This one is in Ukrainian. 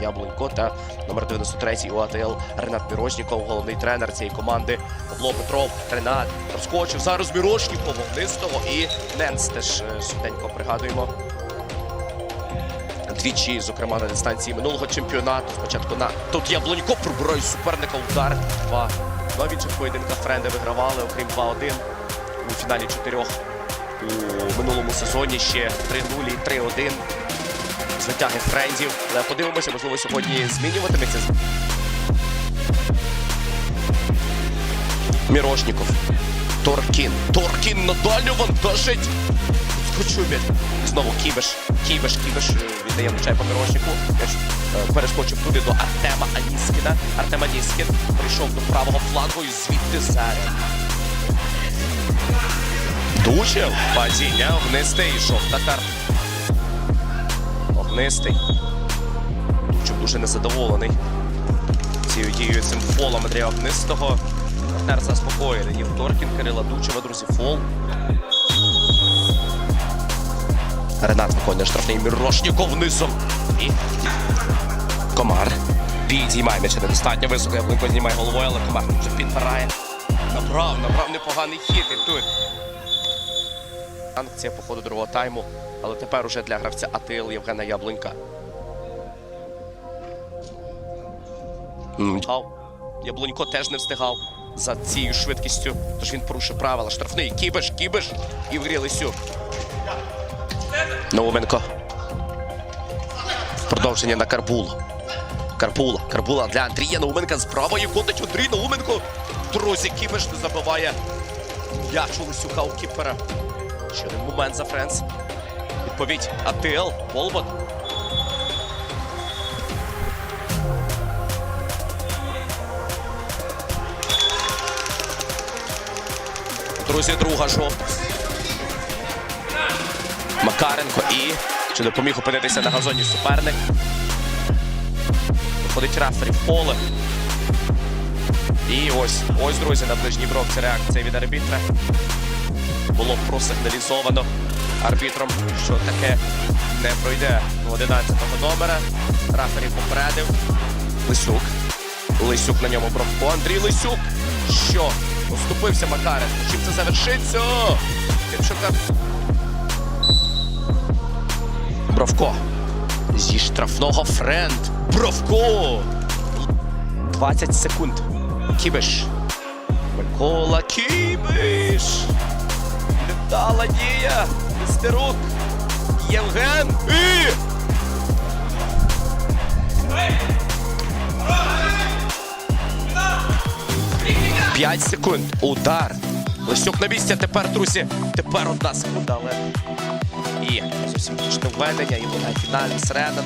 Яблунько та номер 93 у АТЛ Ренат Мірошніков, головний тренер цієї команди. Павло Петров, Ренат розкочив зараз Мірошніков, вогнистого і Ненс теж е, швиденько пригадуємо. Двічі, зокрема, на дистанції минулого чемпіонату. Спочатку на тут Яблунько пробирає суперника удар. Два. Ну, а в інших поєдинках френди вигравали, окрім 2-1 у фіналі чотирьох у минулому сезоні ще 3-0 і 3-1 з витяги френдів. Але подивимося, можливо, сьогодні змінюватиметься. Мірошніков. Торкін. Торкін надалі вантажить. Скочубін. Знову Кібеш. Кібеш, Кібеш е, віддає м'ячай по Мірошніку. Е, Перескочив туди до Артема Аніскіна. Артем Аніскін прийшов до правого флангу і звідти заряд. Дучев. Падіння. Огнистий йшов. Татар. Огнистий. Дучев дуже незадоволений цією дією цим фолом Андрія Огнистого. Партнер заспокоєний. Євторкін, Кирила Дучева, друзі, фол. Ренат виконує штрафний Мірошніков низом. І Комар. Підіймає м'яча недостатньо високо. Яблунько знімає головою, але Комар вже підбирає. Набрав, набрав непоганий хід. І тут. Санкція по ходу другого тайму. Але тепер уже для гравця АТЛ Євгена Яблунька. Гав. Яблунько теж не встигав за цією швидкістю. Тож він порушив правила. Штрафний. Кібеш, кібеш. І вгрі Лисюк. Науменко. Продовження на Карпулу. Карпула. Карпула для Андрія Науменка з правої ходить Андрій Науменко. Друзі, Кібеш не забиває. М'яч у Лисюка у Кіпера. Ще один момент за Френс. Відповідь АТЛ. Волбот. Друзі, друга жовтість. Макаренко і чи допоміг опинитися на газоні суперник. Виходить рефері в поле. І ось, ось, друзі, на ближній бровці реакція від арбітра. Було просигналізовано арбітром, що таке не пройде у 11-го номера. Рефері попередив. Лисюк. Лисюк на ньому Бровко. Андрій Лисюк. Що? Оступився Макаренко. Чим це завершиться? Тимчука. Бровко. Зі штрафного френд. Бровко. 20 секунд. Кібиш. Микола Кібиш. Невдала дія. Містерук. Євген. І... П'ять секунд. Удар. Лисюк на місці. Тепер, друзі. Тепер одна секунда, але. І зовсім точне введення. І вона фінальна сирена